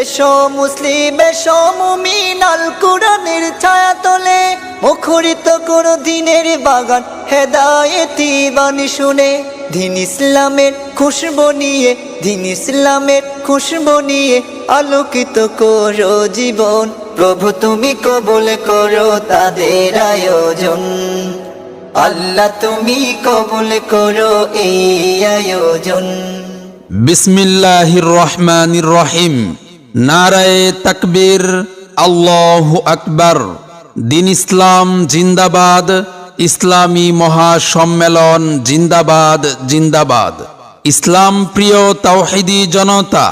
এসো মুসলিম, এসো মুমিন, আল কোরআনের ছায়া তোলে মুখরিত করো দিনের বাগান, হেদায়েতি বাণী শুনে। দিন ইসলামের খুশবু নিয়ে, দিন ইসলামের খুশবু নিয়ে আলোকিত করো জীবন। প্রভু তুমি কবুল করো তাদের আয়োজন। আল্লাহ তুমি কবুল করো এই আয়োজন। বিসমিল্লাহির রহমানির রহিম। নারায়ে তাকবীর, আল্লাহ আকবর। দিন ইসলাম জিন্দাবাদ, ইসলামী মহাসম্মেলন জিন্দাবাদ জিন্দাবাদ। ইসলাম প্রিয় তাওহিদি জনতা,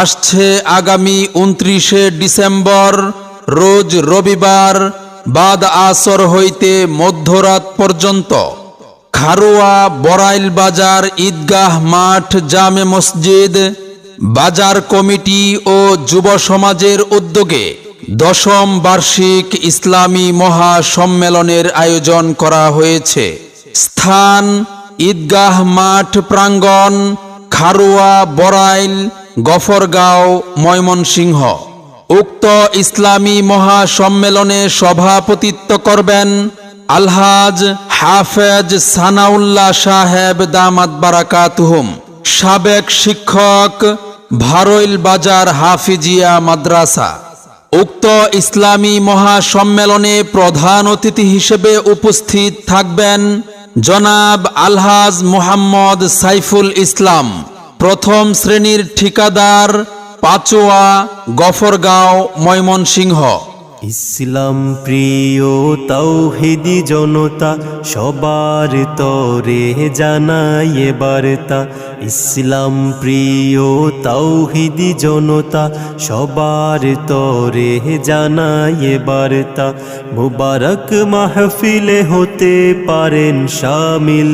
আসছে আগামী উনত্রিশে ডিসেম্বর, রোজ রবিবার, বাদ আসর হইতে মধ্যরাত পর্যন্ত। খারোয়া বরাইল বাজার ঈদগাহ মাঠ, জামে মসজিদ বাজার কমিটি ও যুব সমাজের উদ্যোগে দশম বার্ষিক ইসলামী মহা সম্মেলনের আয়োজন করা হয়েছে। স্থান, ঈদগাহ মাঠ প্রাঙ্গণ, খারোয়া বরাইল গফরগাঁও, ময়মনসিংহ। উক্ত ইসলামী মহা সম্মেলনে সভাপতিত্ব করবেন আলহাজ হাফেজ সানাউল্লাহ সাহেব দামাত বারাকাতুহুম। সাবেক শিক্ষক ভারইল বাজার হাফিজিয়া মাদ্রাসা। উক্ত ইসলামী মহাসম্মেলনে প্রধান অতিথি হিসেবে উপস্থিত থাকবেন জনাব আলহাজ মোহাম্মদ সাইফুল ইসলাম, প্রথম শ্রেণির ঠিকাদার পাচোয়া গফরগাঁও ময়মনসিংহ। ইসলাম প্রিয় তৌহিদি জনতা, সবার তরে জানাই বার্তা। ইসলাম প্রিয় তৌহিদি জনতা, সবার তরে জানাই বার্তা। মুবারক মাহফিলে হতে পারেন শামিল।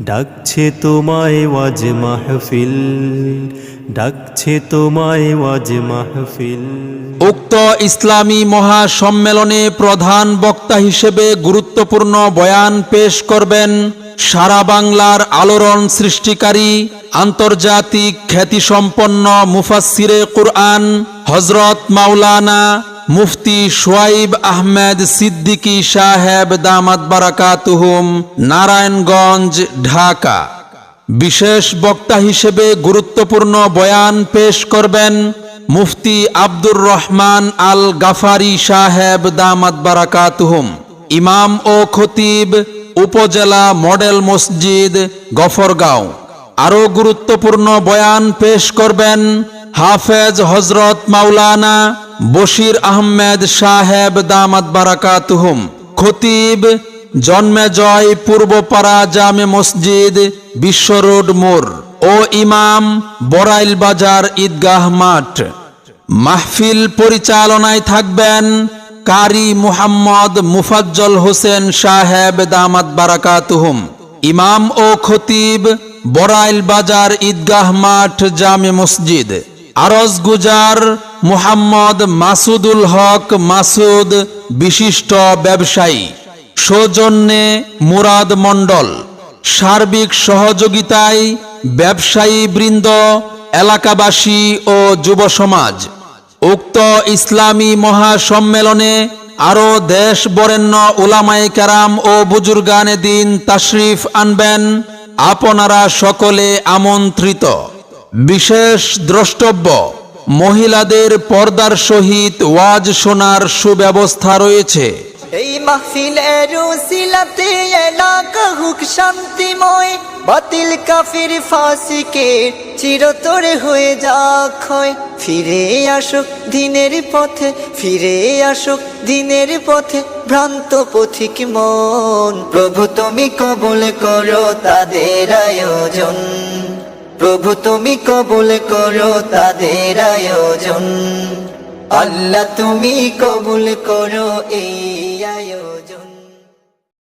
ডাকছে তোমায় ওয়াজ মাহফিল, ডাকছে তোমায় ওয়াজ মাহফিল। উক্ত ইসলামী মহাসম্মেলনে প্রধান বক্তা হিসেবে গুরুত্বপূর্ণ বয়ান পেশ করবেন সারা বাংলার আলোড়ন সৃষ্টিকারী, আন্তর্জাতিক খ্যাতিসম্পন্ন মুফাসসিরে কুরআন হজরত মাওলানা মুফতি সোয়াইব আহমেদ সিদ্দিকী সাহেব দামাত বারাকাতুহুম, নারায়ণগঞ্জ, ঢাকা। বিশেষ বক্তা হিসেবে গুরুত্বপূর্ণ বয়ান পেশ করবেন মুফতি আব্দুর রহমান আল গাফারি সাহেব দামাত বারাকাতুহুম। ইমাম ও খতিব, উপজেলা মডেল মসজিদ, গফরগাঁও। আরও গুরুত্বপূর্ণ বয়ান পেশ করবেন হাফেজ হজরত মাওলানা বশির আহমেদ সাহেব দামাত বারাকাতুহুম। খতিব, জন্মে জয়, পূর্বপাড়া জামে মসজিদ, বিশ্ব রোড মোড়। ও ইমাম বরাইল বাজার ঈদগাহ মাঠ। মাহফিল পরিচালনায় থাকবেন কারি মুহাম্মদ মুফাজ্জল হোসেন সাহেব দামাত বারাকাতুহুম। ইমাম ও খতিব বরাইল বাজার ঈদগাহ মাঠ, জামে মসজিদ। আরজ গুজার মুহাম্মদ মাসুদুল হক মাসুদ, বিশিষ্ট ব্যবসায়ী। সৌজন্যে মুরাদ মণ্ডল। সার্বিক সহযোগিতায় ব্যবসায়ী বৃন্দ, এলাকাবাসী ও যুব সমাজ। উক্ত ইসলামী মহাসম্মেলনে আরও দেশ বরেণ্য উলামায়ে কেরাম ও বুজুর্গানে দিন তাশরিফ আনবেন। আপনারা সকলে আমন্ত্রিত। বিশেষ দ্রষ্টব্য, মহিলাদের পর্দার সহিত ওয়াজ শোনার সুব্যবস্থা রয়েছে। এই মাহফিলের উসিলাতে এলাকা হুক শান্তিময়, বাতিল কাফির ফাসিকে চিরতরে হয়ে যাক হয়। ফিরে আসুক দিনের পথে, ফিরে আসুক দিনের পথে, ভ্রান্ত পথিক মন। প্রভু তুমি কবুল করো তাদের আয়োজন। প্রভু তুমি কবুল করো তাদের আয়োজন। আল্লাহ তুমি কবুল করো এই